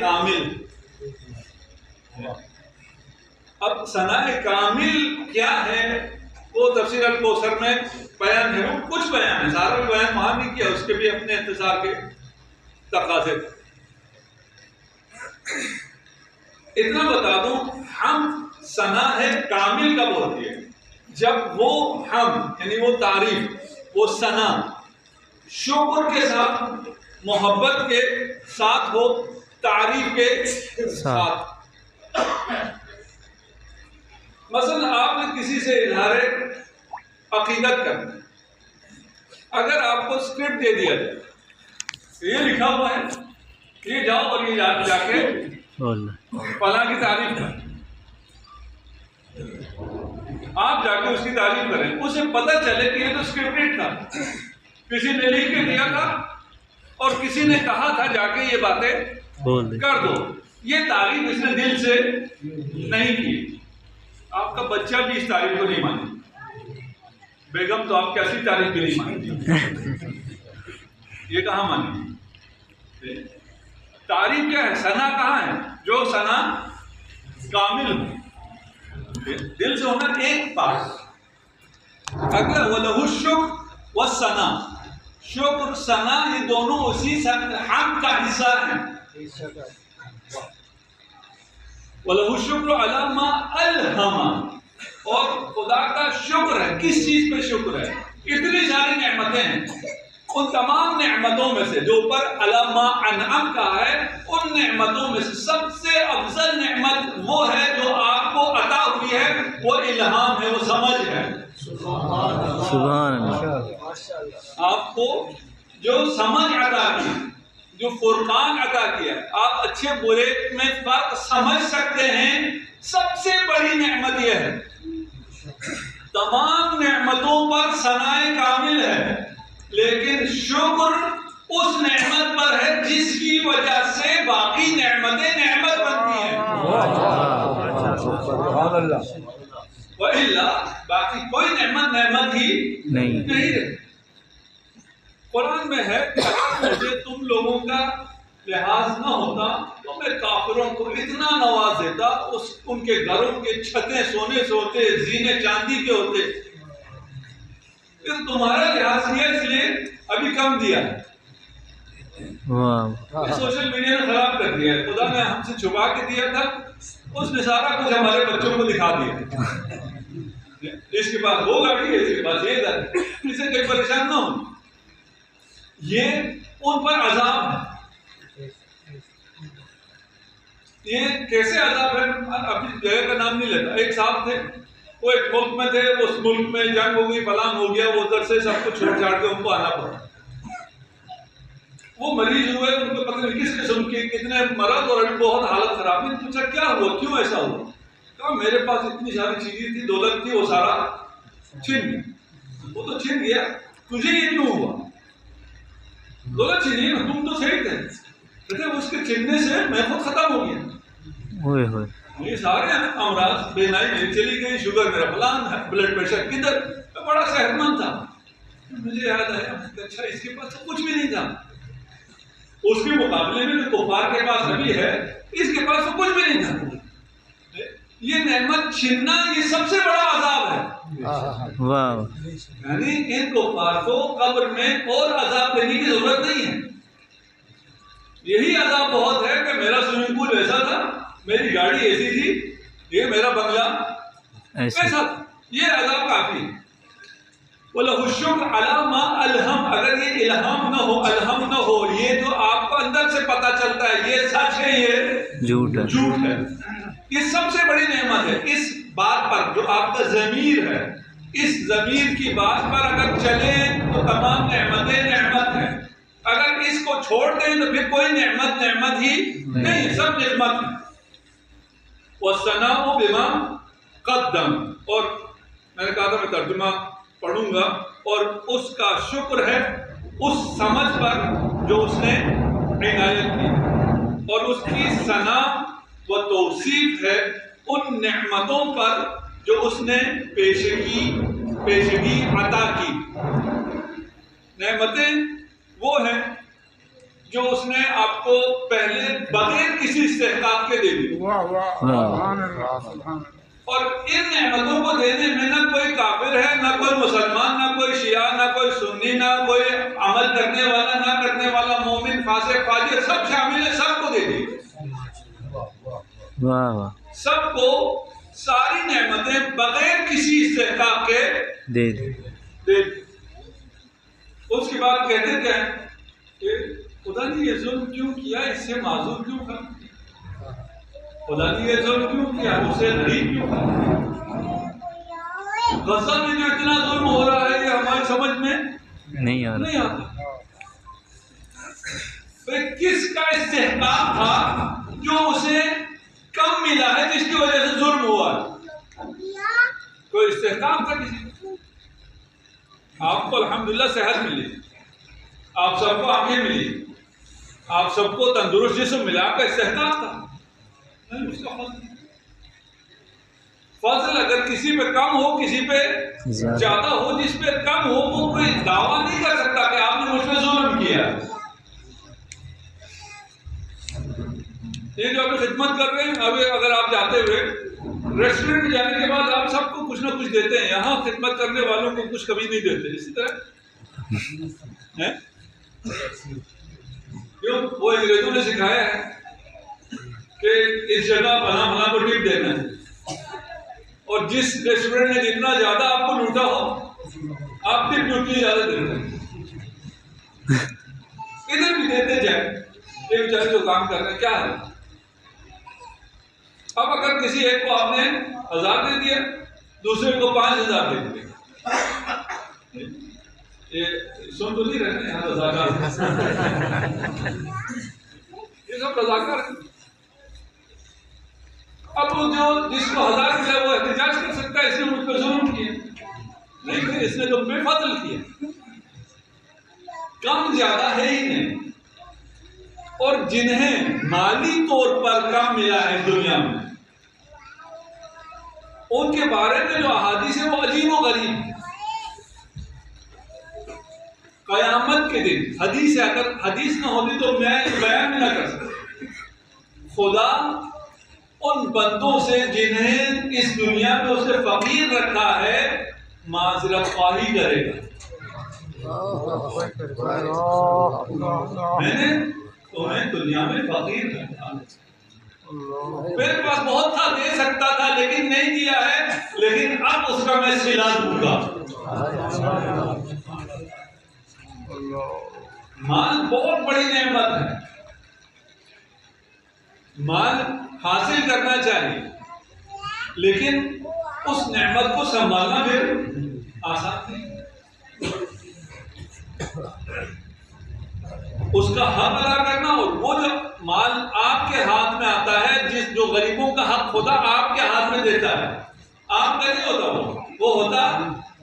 کامل۔ اب ثنا کامل کیا ہے؟ وہ تفسیر الکوثر میں بیان ہے، وہ کچھ بیان ہے، سارا بیان وہاں نہیں کیا، اس کے بھی اپنے انتظار کے تقاضے۔ اتنا بتا دوں، ہم ثنا ہے کامل کب ہوتی ہے جب وہ ہم یعنی وہ تعریف، وہ ثنا شکر کے ساتھ، محبت کے ساتھ ہو تعریف کے ساتھ۔ مثلا آپ نے کسی سے اظہار عقیدت کرنا اگر آپ کو اسکرپٹ دے دیا جائے۔ یہ لکھا ہوا ہے۔ یہ جاؤ اور یہ جا کے فلاں کی تعریف کر آپ جا کے اس کی تعریف کریں۔ اسے پتہ چلے کہ یہ تو اسکرپٹ تھا۔ کسی نے لکھ کے دیا تھا اور کسی نے کہا تھا جا کے یہ باتیں کر دو۔ یہ تعریف اس نے دل سے نہیں کی۔ آپ کا بچہ بھی اس تعریف کو نہیں مانے۔ بیگم، تو آپ کیسی تعریف بھی نہیں مانتی یہ کہاں مانی تعریف کیا ہے؟ سنا کہاں ہے؟ جو سنا کامل ہو۔ دل سے ہونا ایک پاس اگر وہ لہو شک و سنا شکر سنا یہ دونوں اسی حق کا حصہ ہیں۔ وَلَهُ الشُّكْرُ عَلَى مَا اور خدا کا شکر ہے کس چیز پہ شکر ہے؟ اتنی ساری نعمتیں ہیں۔ ان تمام نعمتوں میں سے جو اوپر علامہ انعم کا ہے ان نعمتوں میں سے سب سے افضل نعمت وہ ہے جو آپ کو عطا ہوئی ہے۔ وہ الہام ہے وہ سمجھ ہے۔ سبحان اللہ۔ آپ کو جو سمجھ عطا کی۔ جو فرقان عطا کیا آپ اچھے برے میں فرق سمجھ سکتے ہیں۔ سب سے بڑی نعمت یہ ہے۔ تمام نعمتوں پر ثنائے کامل ہے۔ لیکن شکر اس نعمت پر ہے جس کی وجہ سے باقی نعمتیں نعمت بنتی ہیں۔ باقی کوئی نعمت نعمت ہی نہیں۔ نہیں رہتی۔ قرآن میں ہے کہ اگر مجھے تم لوگوں کا لحاظ نہ ہوتا تو میں کافروں کو اتنا نواز دیتا اس ان کے گھروں کے چھتیں سونے سے ہوتے زینے چاندی کے ہوتے۔ پھر تمہارا لحاظ کیا اس لیے؟ ابھی کم دیا۔ سوشل میڈیا نے خراب کر دیا ہے۔ خدا نے ہم سے چھپا کے دیا تھا اس نے سارا کچھ ہمارے بچوں کو دکھا دیا۔ اس کے پاس وہ گاڑی ہے اس کے پاس یہ ہے۔ اسے کوئی پریشان نہ ہو۔ یہ ان پر عذاب ہے۔ یہ کیسے عذاب ہے؟ اپنی جگہ کا نام نہیں لیتا۔ ایک صاحب تھے، وہ ایک ملک میں تھے، اس ملک میں جنگ ہو گئی فلان ہو گیا، وہ ادھر سے سب کچھ چھوڑ چھاڑ کے ان کو آنا پڑا۔ وہ مریض ہوئے، ان کو پتہ نہیں کس قسم کے کتنے مرض اور ابھی بہت حالت خراب ہے پوچھا، کیا ہوا؟ کیوں ایسا ہوا؟ کہا، میرے پاس اتنی ساری چیزیں تھی دولت تھی، وہ سارا چھن گیا۔ وہ تو چھن گیا، تجھے یہ کیوں ہوا؟ تو صحیح تھے۔ کہتے اس کے سے میں ختم ہو گیا۔ یہ سارے امراض بے نائی میری چلی گئی شوگر میرا فلان ہے بلڈ پریشر کدھر؟ میں بڑا صحت مند تھا۔ مجھے یاد آیا اچھا اس کے پاس تو کچھ بھی نہیں تھا۔ اس کے مقابلے میں جو کفار کے پاس ابھی ہے اس کے پاس تو کچھ بھی نہیں تھا۔ یہ نعمت چھننا یہ سب سے بڑا عذاب ہے۔ یعنی ان کفار کو قبر میں اور عذاب دینے کی ضرورت نہیں ہے۔ یہی عذاب بہت ہے کہ میرا سوئمنگ پول ایسا تھا میری گاڑی ایسی تھی یہ میرا بنگلہ۔ ایسا۔ تھا۔ یہ عذاب کافی ہے۔ الشکر علامہ الہم اگر یہ الہم نہ ہو الہم نہ ہو یہ جو آپ کو اندر سے پتا چلتا ہے یہ سچ ہے یہ جھوٹ ہے۔ جھوٹ ہے۔ یہ سب سے بڑی نعمت ہے۔ اس بات پر جو آپ کا ضمیر ہے اس ضمیر کی بات پر اگر چلے تو تمام نعمتیں نعمت ہیں۔ اگر اس کو چھوڑ دیں تو پھر کوئی نعمت نعمت ہی نہیں۔ سب نعمت ہے وہ سنا و بما قدم۔ اور میں نے کہا تھا میں ترجمہ پڑھوں گا۔ اور اس کا شکر ہے اس سمجھ پر جو اس نے عنایت کی۔ اور اس کی ثنا و توصیف ہے ان نعمتوں پر جو اس نے پیشگی پیشگی عطا کی۔ نعمتیں وہ ہیں جو اس نے آپ کو پہلے بغیر کسی استحقاق کے دے دی۔ واہ واہ سبحان اللہ سبحان اللہ۔ اور ان نعمتوں کو دینے میں نہ کوئی کافر ہے نہ کوئی مسلمان نہ کوئی شیعہ نہ کوئی سنی نہ کوئی عمل کرنے والا نہ کرنے والا مومن فاسق فاجر سب شامل ہے سب کو دے دی۔ واہ واہ۔ سب کو ساری نعمتیں بغیر کسی استحقاق کے دے دی دے دی۔ اس کے بعد کہتے کیا ہیں کہ خدا نے یہ ظلم کیوں کیا؟ اس سے معذور کیوں کر خدا نے یہ ظلم کیوں کیا؟ اسے غریب کیوں کر غزہ میں جو اتنا ظلم ہو رہا ہے یہ ہماری سمجھ میں نہیں آ نہیں آتا۔ کس کا استحقاق تھا جو اسے کم ملا ہے جس کی وجہ سے ظلم ہوا ہے۔ کوئی استحقاق تھا کسی آپ کو الحمدللہ صحت ملی۔ آپ سب کو آنکھیں ملی۔ آپ سب کو تندرست جسم ملا۔ آپ کا استحقاق تھا۔ نہیں اس کا فضل۔ فضل اگر کسی پہ کم ہو کسی پہ زیادہ ہو جس پہ کم ہو وہ کوئی دعویٰ نہیں کر سکتا کہ آپ نے مجھ پہ ظلم کیا۔ یہ جو ابھی خدمت کر رہے ہیں ابھی اگر آپ جاتے ہوئے ریسٹورینٹ جانے کے بعد آپ سب کو کچھ نہ کچھ دیتے ہیں یہاں خدمت کرنے والوں کو کچھ کبھی نہیں دیتے اسی طرح؟ کیوں؟ وہ انگریزوں نے سکھایا ہے کہ اس جگہ فلاں فلاں کو ٹپ دینا ہے۔ اور جس ریسٹورینٹ نے جتنا زیادہ آپ کو لوٹا ہو آپ ٹپ اتنی زیادہ ہیں ادھر بھی دیتے جائیں۔ یہ بیچارے جو کام کر رہے ہیں کیا ہے؟ اب اگر کسی ایک کو آپ نے ہزار دے دیا، دوسرے کو پانچ ہزار دے دیے سن تو نہیں رہتے ہیں رضاکار یہ سب رضاکار اب وہ جو جس کو ہزار ملا، وہ احتجاج کر سکتا ہے، اس نے مجھ پہ ظلم کیا۔ نہیں پھر اس نے تو بے فضل کیا۔ کم زیادہ ہے ہی نہیں۔ اور جنہیں مالی طور پر کم ملا ہے دنیا میں ان کے بارے میں جو احادیث ہے وہ عجیب و غریب قیامت کے دن حدیث اگر حدیث نہ ہوتی تو میں بیان نہ کر سکتا۔ خدا ان بندوں سے جنہیں اس دنیا میں اس نے فقیر رکھا ہے معذرت خواہی کرے گا۔ میں نے تمہیں دنیا میں فقیر رکھا میرے پاس بہت تھا، دے سکتا تھا، لیکن نہیں دیا ہے۔ لیکن اب اس کا میں سلا دوں گا۔ مال بہت بڑی نعمت ہے۔ مال حاصل کرنا چاہیے۔ لیکن اس نعمت کو سنبھالنا بھی آسان نہیں۔ اس کا حق ادا کرنا اور وہ جو مال آپ کے ہاتھ میں آتا ہے جس جو غریبوں کا حق خدا آپ کے ہاتھ میں دیتا ہے آپ کا نہیں ہوتا وہ وہ ہوتا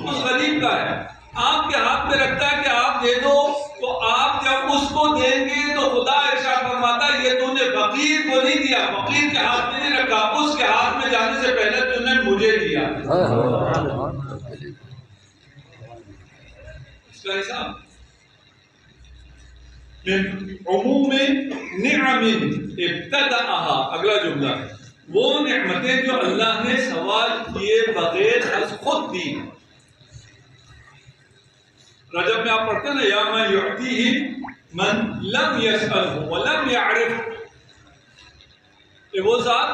اس غریب کا ہے۔ آپ کے ہاتھ میں رکھتا ہے کہ آپ دے دو تو آپ جب اس کو دیں گے تو خدا ایسا فرماتا ہے یہ تو نے فقیر کو نہیں دیا فقیر کے ہاتھ میں نہیں رکھا اس کے ہاتھ میں جانے سے پہلے تو نے مجھے دیا۔ اس کا حساب من عموم نعم ابتدأها اگلا جملہ۔ ہے وہ نعمتیں جو اللہ نے سوال کیے بغیر از خود دی۔ رجب میں آپ پڑھتے ہیں نا، یا من یعطیہ من لم یسألہ ولم یعرف۔ یہ وہ ذات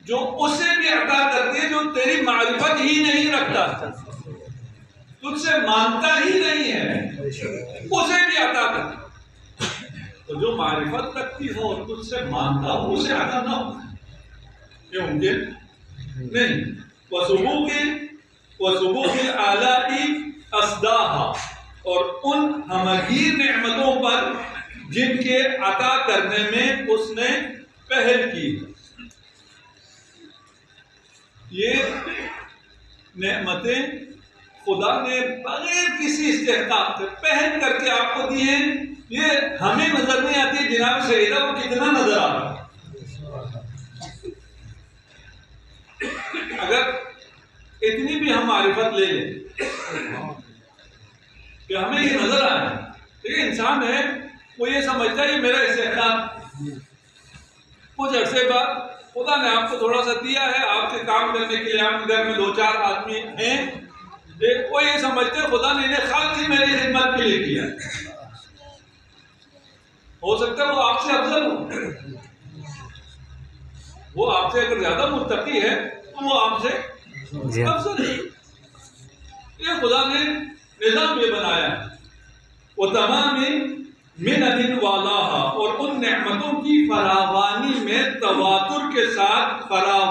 جو اسے بھی عطا کرتی ہے جو تیری معرفت ہی نہیں رکھتا۔ تجھ سے مانتا ہی نہیں ہے۔ اسے بھی عطا کرتی تو جو معرفت رکھتی ہو اور تجھ سے مانتا ہو، اسے عطا نہ ہو۔ یہ ممکن نہیں۔ وہ صبح کے وہ صبح کے اعلیٰ اسداہا اور ان ہمگیر نعمتوں پر جن کے عطا کرنے میں اس نے پہل کی۔ یہ نعمتیں خدا نے بغیر کسی استحقاق سے پہن کر کے آپ کو دی ہیں۔ یہ ہمیں نظر نہیں آتی جناب شہیدہ کو کتنا نظر آ رہا اگر اتنی بھی ہم معرفت لے لیں کہ ہمیں یہ نظر آئے، ٹھیک ہے، انسان ہے، وہ یہ سمجھتا ہے یہ میرا استحکام کچھ عرصے بعد خدا نے آپ کو تھوڑا سا دیا ہے، آپ کے کام کرنے کے لیے، آپ کے گھر میں دو چار آدمی ہیں وہ یہ سمجھتے خدا نے انہیں خاص ہی میری خدمت کے لیے کیا۔ ہے ہو سکتا ہے وہ آپ سے افضل ہو وہ آپ سے اگر زیادہ متقی ہے تو وہ آپ سے جی ہاں۔ افضل ہے۔ یہ خدا نے نظام یہ بنایا ہے۔ وہ تمام من دن والا اور ان نعمتوں کی فراوانی میں تواتر کے ساتھ فراوانی